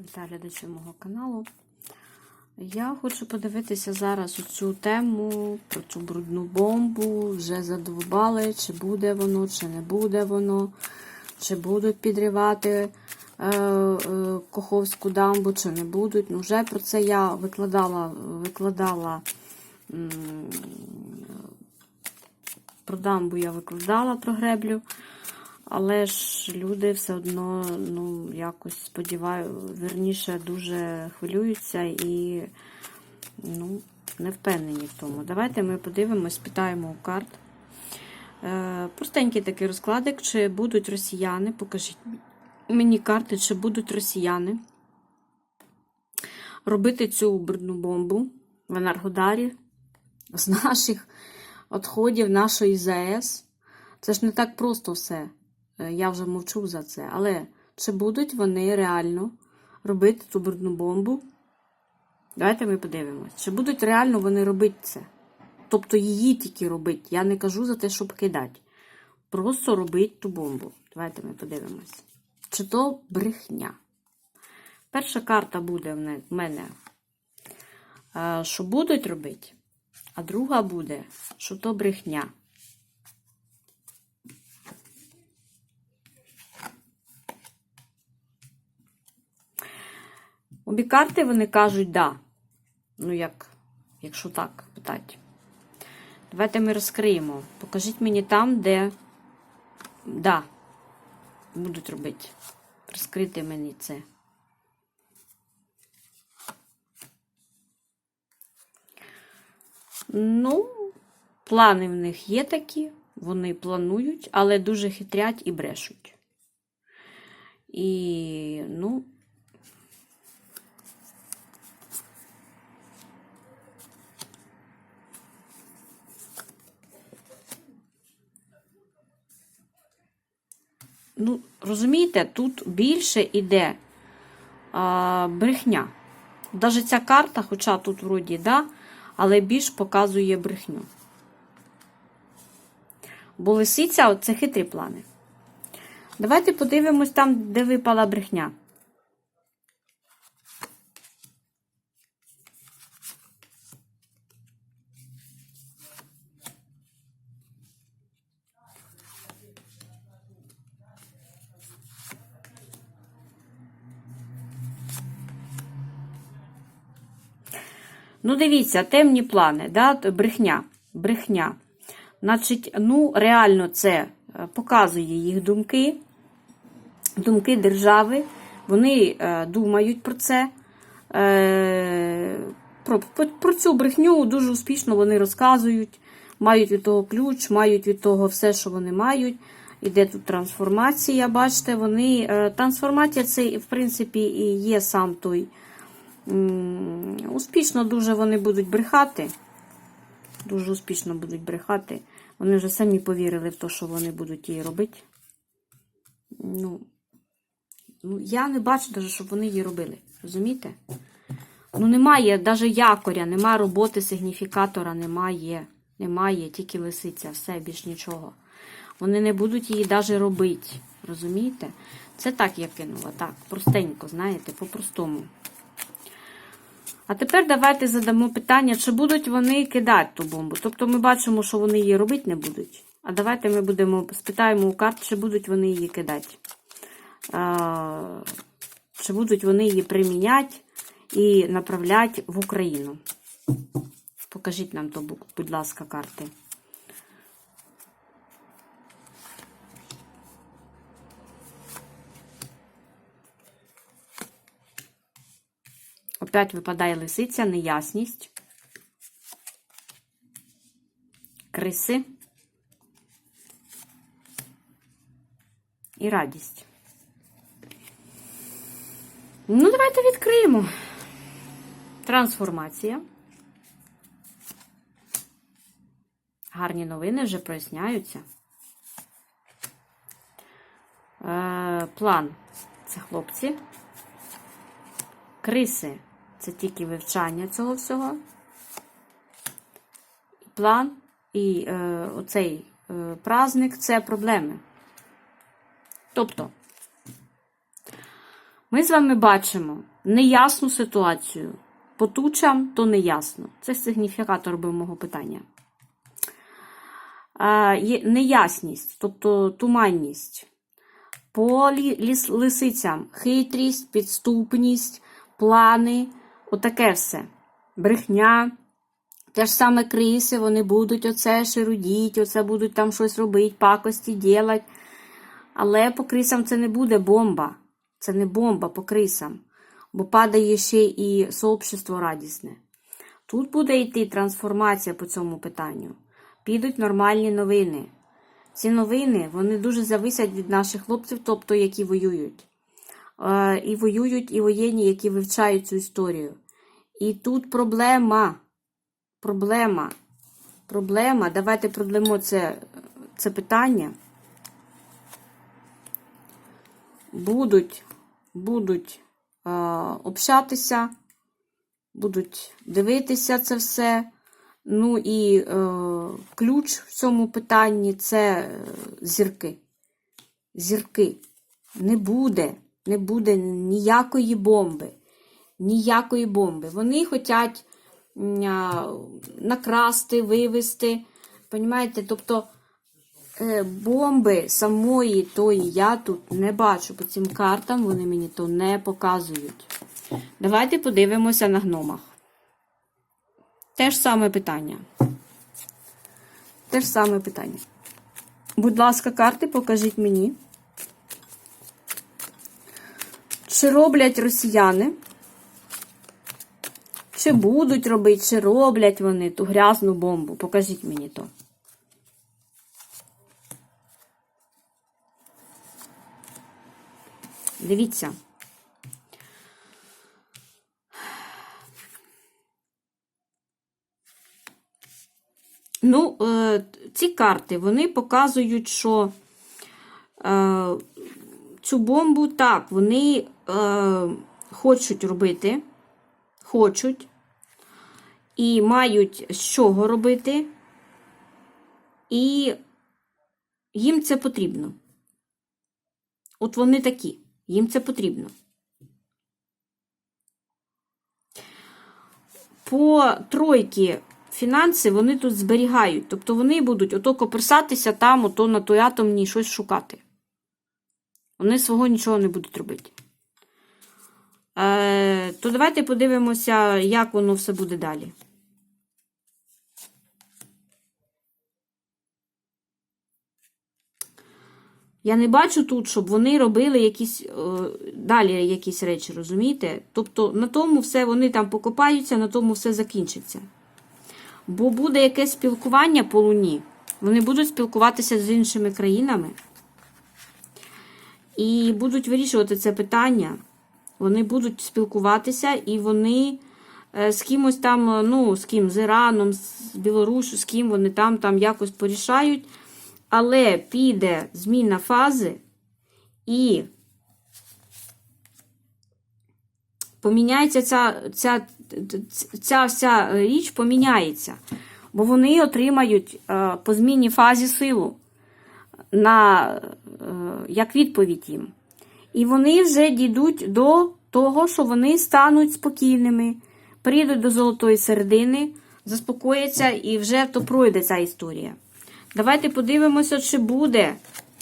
Вітаю глядачі мого каналу. Я хочу подивитися зараз цю тему про цю брудну бомбу. Вже задовбали, чи буде воно, чи не буде воно, чи будуть підривати е, е, Коховську дамбу, чи не будуть. Ну, вже про це я викладала, викладала м, про дамбу я викладала про греблю. Але ж люди все одно, ну, якось сподіваю, верніше дуже хвилюються і ну, не впевнені в тому. Давайте ми подивимось, питаємо у карт. Е, простенький такий розкладик, чи будуть росіяни, покажіть мені карти, чи будуть росіяни робити цю брудну бомбу в Енергодарі з наших відходів нашої ЗАЕС. Це ж не так просто все. Е, Я вже мовчу за це. Але чи будуть вони реально робити цю брудну бомбу? Давайте ми подивимось. Чи будуть реально вони робити це? Тобто її тільки робити. Я не кажу за те, щоб кидати. Просто робить ту бомбу. Давайте ми подивимось. Чи то брехня? Перша карта буде в мене, е, що будуть робити, а друга буде, що то брехня. Обі карти вони кажуть да. Ну, як, якщо так питати. Давайте ми розкриємо. Покажіть мені там, де да, будуть робити. Розкрити мені це. Ну, плани в них є такі, вони планують, але дуже хитрять і брешуть. І, ну, ну, розумієте, тут більше йде а, брехня. Навіть ця карта, хоча тут вроді да, але більш показує брехню. Бо лисиця це хитрі плани. Давайте подивимось там, де випала брехня. Ну, дивіться, темні плани, да? брехня. брехня. Значить, ну, реально це е, показує їх думки, думки держави. Вони е, думають про це. Е, про, про, цю брехню дуже успішно вони розказують, мають від того ключ, мають від того все, що вони мають. Іде тут трансформація, бачите, вони. Трансформація це, в принципі, і є сам той. Успішно дуже вони будуть брехати. Дуже успішно будуть брехати. Вони вже самі повірили в те, що вони будуть її робити. Ну, ну я не бачу навіть, щоб вони її робили. Розумієте? Ну, немає навіть якоря, немає роботи сигніфікатора, немає. Немає, тільки лисиця, все, більш нічого. Вони не будуть її навіть робити. Розумієте? Це так я кинула. Так, простенько, знаєте, по-простому. А тепер давайте задамо питання, чи будуть вони кидати ту бомбу. Тобто ми бачимо, що вони її робити не будуть. А давайте ми будемо спитаємо у карт, чи будуть вони її кидати. А, чи будуть вони її приміняти і направляти в Україну. Покажіть нам то, будь ласка, карти. Опять випадає лисиця, неясність. Криси. І радість. Ну, давайте відкриємо. Трансформація. Гарні новини вже проясняються. Е, план це хлопці. Криси це тільки вивчання цього всього. План і е, оцей е, праздник це проблеми. Тобто, Ми з вами бачимо неясну ситуацію. По тучам то неясно. Це сигніфікатор би мого питання. Є неясність, тобто туманність. По лі- ліс- лисицям хитрість, підступність, плани, отаке все. Брехня. Те ж саме криси, вони будуть оце шерудіть, оце будуть там щось робити, пакості ділать. Але по крисам це не буде бомба. Це не бомба по крисам, бо падає ще і сообщество радісне. Тут буде йти трансформація по цьому питанню. Підуть нормальні новини. Ці новини вони дуже зависять від наших хлопців, тобто які воюють. І воюють і воєнні, які вивчають цю історію. І тут проблема. Проблема. Проблема. Давайте продлимо це, це питання. Будуть, будуть е, общатися, будуть дивитися це все. Ну і е, ключ в цьому питанні це е, зірки. Зірки. Не буде, не буде ніякої бомби. Ніякої бомби. Вони хочуть накрасти, вивести. Понімаєте? Тобто е, бомби самої тої я тут не бачу по цим картам, вони мені то не показують. Давайте подивимося на гномах. Те ж саме питання. Те ж саме питання. Будь ласка, карти покажіть мені. Чи роблять росіяни? Чи будуть робити, чи роблять вони ту грязну бомбу? Покажіть мені то. Дивіться. Ну, е, ці карти вони показують, що е, цю бомбу так, вони е, хочуть робити, хочуть і мають з чого робити, і їм це потрібно. От вони такі, їм це потрібно. По тройки фінанси вони тут зберігають. Тобто вони будуть ото коперсатися там, ото на той атомній щось шукати. Вони свого нічого не будуть робити. Е, то давайте подивимося, як воно все буде далі. Я не бачу тут, щоб вони робили якісь е, далі якісь речі, розумієте? Тобто на тому все вони там покопаються, на тому все закінчиться. Бо буде якесь спілкування по Луні. Вони будуть спілкуватися з іншими країнами і будуть вирішувати це питання. Вони будуть спілкуватися і вони е, з кимось там, е, ну, з ким, з Іраном, з Білорусю, з ким вони там, там якось порішають. Але піде зміна фази і поміняється ця, ця, ця вся річ поміняється. Бо вони отримають е, по змінній фазі силу на, як відповідь їм. І вони вже дійдуть до того, що вони стануть спокійними, прийдуть до золотої середини, заспокояться і вже то пройде ця історія. Давайте подивимося, чи буде,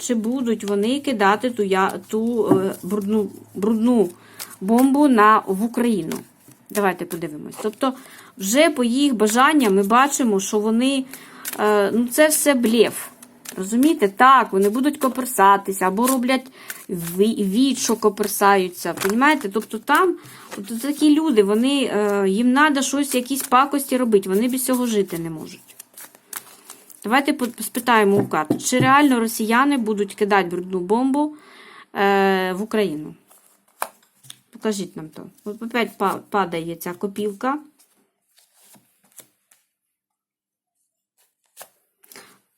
чи будуть вони кидати ту, я, ту е, брудну, брудну бомбу на, в Україну. Давайте подивимось. Тобто, вже по їх бажанням ми бачимо, що вони, е, ну це все блєв. Розумієте? Так, вони будуть коперсатися, або роблять від, що коперсаються. Понімаєте? Тобто там от такі люди, вони, е, їм треба щось, якісь пакості робити, вони без цього жити не можуть. Давайте спитаємо у карт, чи реально росіяни будуть кидати брудну бомбу е, в Україну? Покажіть нам то. От опять падає ця копілка.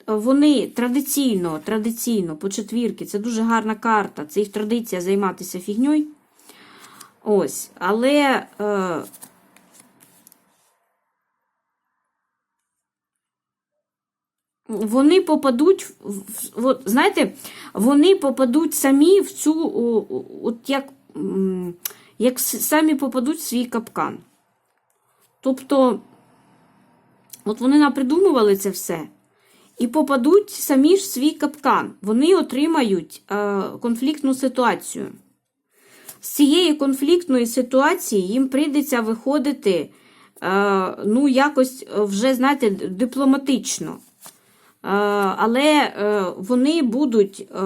Вони традиційно, традиційно, по четвірки, це дуже гарна карта, це їх традиція займатися фігньою. Ось, але. Е, Вони попадуть, от, знаєте, вони попадуть самі в цю, от як як самі попадуть в свій капкан. Тобто, от вони напридумували це все і попадуть самі ж в свій капкан. Вони отримають е, конфліктну ситуацію. З цієї конфліктної ситуації їм прийдеться виходити, е, ну, якось е, вже, знаєте, дипломатично. Е, але е, вони будуть, е,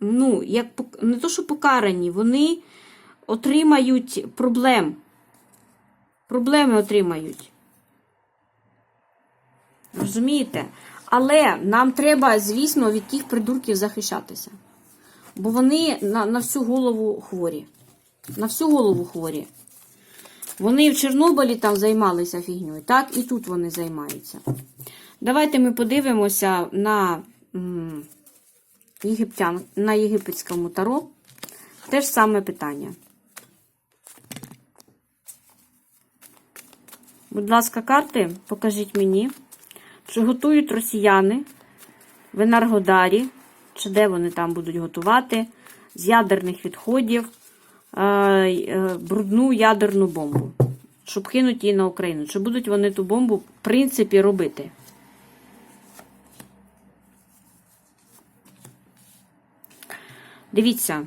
ну, як не то, що покарані, вони отримають проблем. Проблеми отримають. Розумієте? Але нам треба, звісно, від тих придурків захищатися. Бо вони на, на всю голову хворі. На всю голову хворі. Вони в Чорнобилі там займалися фігньою, так і тут вони займаються. Давайте ми подивимося на єгиптян, на єгипетському таро. Те ж саме питання. Будь ласка, карти, покажіть мені, чи готують росіяни в Енергодарі, чи де вони там будуть готувати з ядерних відходів е, е, брудну ядерну бомбу, щоб кинути її на Україну. Чи будуть вони ту бомбу, в принципі, робити? Дивіться.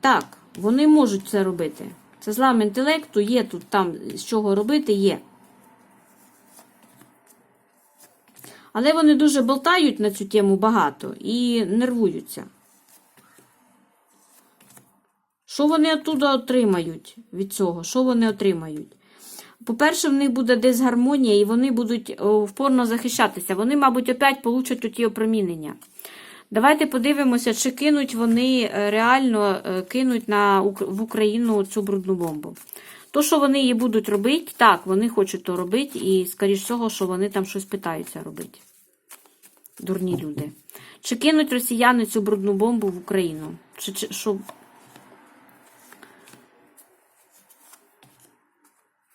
Так, вони можуть це робити. Це злам інтелекту, є тут там з чого робити, є. Але вони дуже болтають на цю тему багато і нервуються. Що вони оттуда отримають від цього? Що вони отримають? По-перше, в них буде дисгармонія, і вони будуть впорно захищатися. Вони, мабуть, опять получать оті опромінення. Давайте подивимося, чи кинуть вони е, реально е, кинуть на, в Україну цю брудну бомбу. То, що вони її будуть робити, так, вони хочуть то робити, і, скоріш всього, що вони там щось питаються робити. Дурні люди. Чи кинуть росіяни цю брудну бомбу в Україну? Чи, чи що?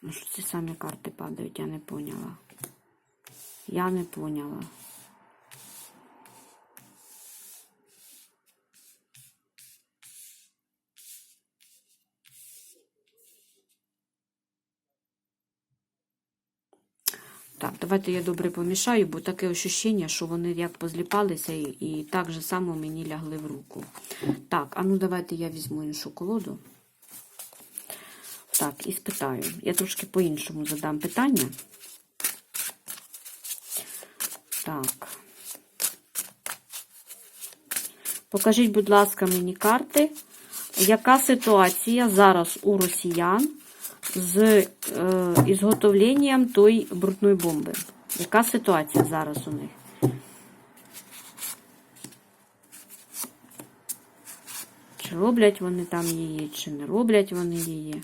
Ну, що ці самі карти падають, я не поняла. Я не поняла. Давайте я добре помішаю, бо таке ощущення, що вони як позліпалися і, і так же само мені лягли в руку. Так, а ну давайте я візьму іншу колоду. Так, і спитаю. Я трошки по-іншому задам питання. Так. Покажіть, будь ласка, мені карти, яка ситуація зараз у росіян з е, ізготовленням тої брудної бомби? Яка ситуація зараз у них? Чи роблять вони там її, чи не роблять вони її?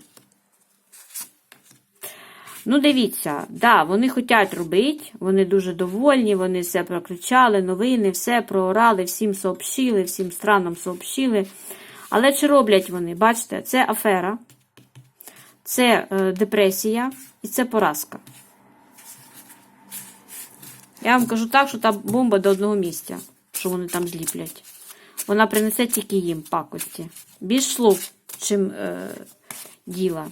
Ну, дивіться, да, вони хочуть робити, вони дуже довольні, вони все прокричали, новини, все проорали, всім сообщили, всім странам сообщили. Але чи роблять вони? Бачите, це афера, це е, депресія і це поразка. Я вам кажу так, що та бомба до одного місця, що вони там зліплять. Вона принесе тільки їм пакості. Більш слов, чим е, діла.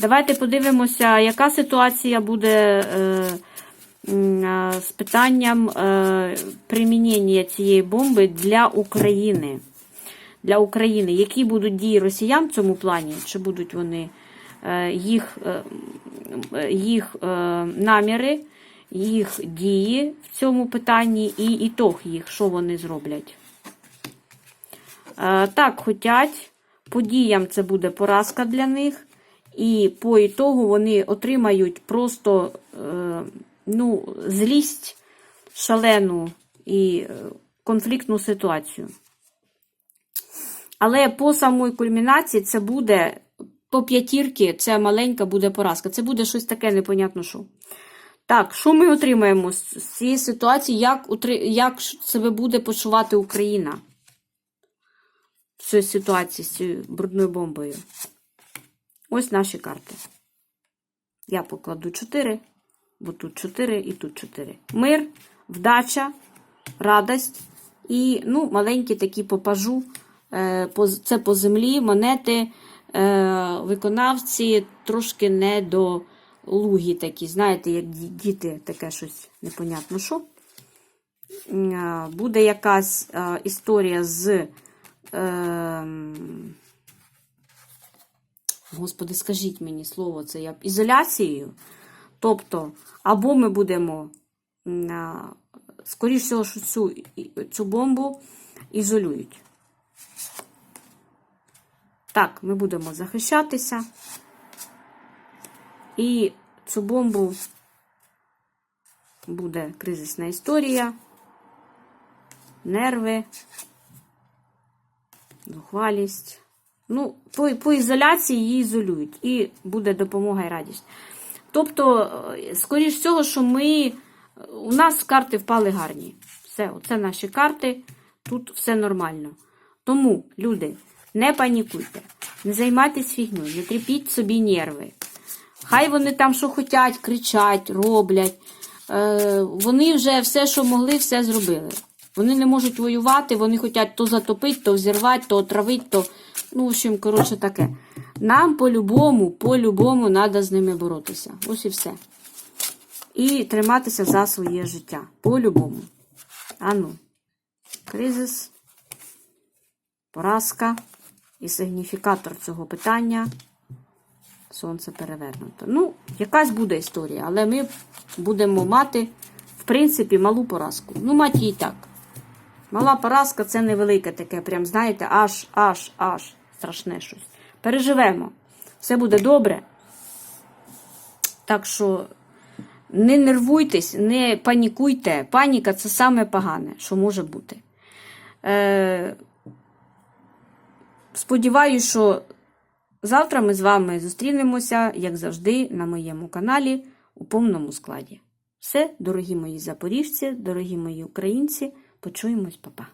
Давайте подивимося, яка ситуація буде е, е, з питанням е, примінення цієї бомби для України. Для України. Які будуть дії росіян в цьому плані? Чи будуть вони їх, е, їх е, наміри, їх дії в цьому питанні і ітог їх, що вони зроблять? Е, Так, хотять. По діям це буде поразка для них. І по ітогу вони отримають просто е, ну, злість шалену і е, конфліктну ситуацію. Але по самої кульмінації це буде по п'ятірки, це маленька буде поразка. Це буде щось таке непонятно що. Так, що ми отримаємо з з цієї ситуації, як, як себе буде почувати Україна в цій ситуації з цією брудною бомбою? Ось наші карти. Я покладу 4, бо тут 4 і тут 4. Мир, вдача, радость і ну, маленькі такі попажу Е, Це по землі, монети, виконавці трошки не до лугі такі, знаєте, як діти, таке щось непонятно що. Е, Буде якась е, історія з. Господи, скажіть мені слово, це я ізоляцією. Тобто, або ми будемо, скоріш всього, що цю, цю бомбу ізолюють. Так, ми будемо захищатися. І цю бомбу буде кризисна історія, нерви, зухвалість. Ну, по, по ізоляції її ізолюють. І буде допомога і радість. Тобто, е, скоріш всього, що ми. У нас карти впали гарні. Все, оце наші карти. Тут все нормально. Тому, люди, не панікуйте, не займайтесь фігньою, не тріпіть собі нерви. Хай вони там що хочуть, кричать, роблять. Е, вони вже все, що могли, все зробили. Вони не можуть воювати, вони хочуть то затопити, то взірвати, то отравити, то. Ну, в общем, коротше, таке. Нам по-любому, по-любому треба з ними боротися. Ось і все. І триматися за своє життя. По-любому. Ану. Кризис, поразка і сигніфікатор цього питання. Сонце перевернуто. Ну, якась буде історія, але ми будемо мати, в принципі, малу поразку. Ну, мать її так. Мала поразка це невелике таке, прям, знаєте, аж, аж, аж страшне щось. Переживемо. Все буде добре. Так що не нервуйтесь, не панікуйте. Паніка це саме погане, що може бути. Е, Сподіваюсь, що завтра ми з вами зустрінемося, як завжди, на моєму каналі у повному складі. Все, дорогі мої запоріжці, дорогі мої українці, почуємось, папа.